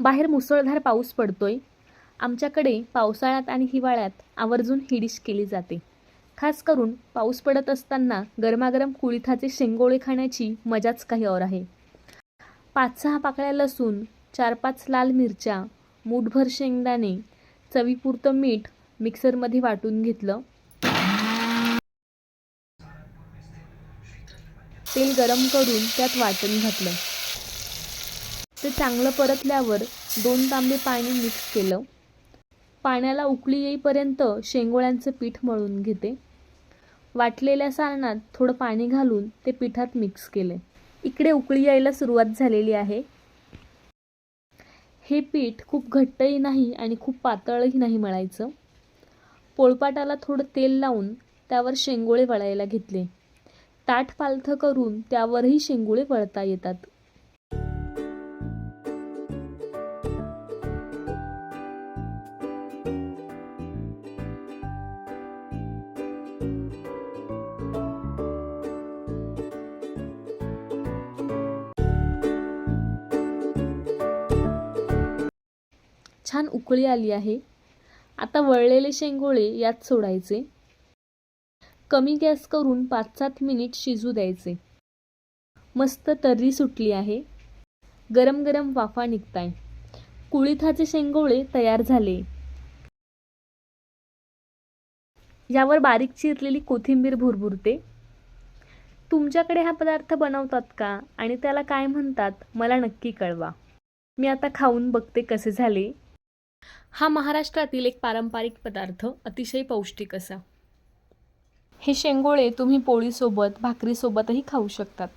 बाहेर मुसळधार पाऊस पडतोय. आमच्याकडे पावसाळ्यात आणि हिवाळ्यात आवर्जून ही डिश केली जाते. खास करून पाऊस पडत असताना गरमागरम कुळिथाचे शेंगोळे खाण्याची मजाच काही और आहे. पाच सहा पाकळ्या लसूण चार पाच लाल मिरच्या मूठभर शेंगदाणे चवीपुरतं मीठ मिक्सरमध्ये वाटून घेतलं. तेल गरम करून त्यात वाटण घातलं. ते चांगलं परतल्यावर दोन तांबे पाणी मिक्स केलं. पाण्याला उकळी येईपर्यंत शेंगोळ्यांचं पीठ मळून घेते. वाटलेल्या सारणात थोडं पाणी घालून ते पिठात मिक्स केले. इकडे उकळी यायला सुरुवात झालेली आहे. हे पीठ खूप घट्टही नाही आणि खूप पातळही नाही मळायचं. पोळपाटाला थोडं तेल लावून त्यावर शेंगोळे वळायला घेतले. ताठ पालथं करून त्यावरही शेंगोळे वळता येतात. छान उकळी आली आहे. आता वळलेले शेंगोळे यात सोडायचे. कमी गॅस करून पाच सात मिनिट शिजू द्यायचे. मस्त तर्री सुटली आहे. गरम गरम वाफा निघताय. कुळीथाचे शेंगोळे तयार झाले. यावर बारीक चिरलेली कोथिंबीर भुरभुरते. तुमच्याकडे हा पदार्थ बनवतात का? आणि त्याला काय म्हणतात? मला नक्की कळवा. मी आता खाऊन बघते कसे झाले. हा महाराष्ट्रातील एक पारंपरिक पदार्थ अतिशय पौष्टिक असा. हे शेंगोळे तुम्ही पोळीसोबत भाकरीसोबतही खाऊ शकतात.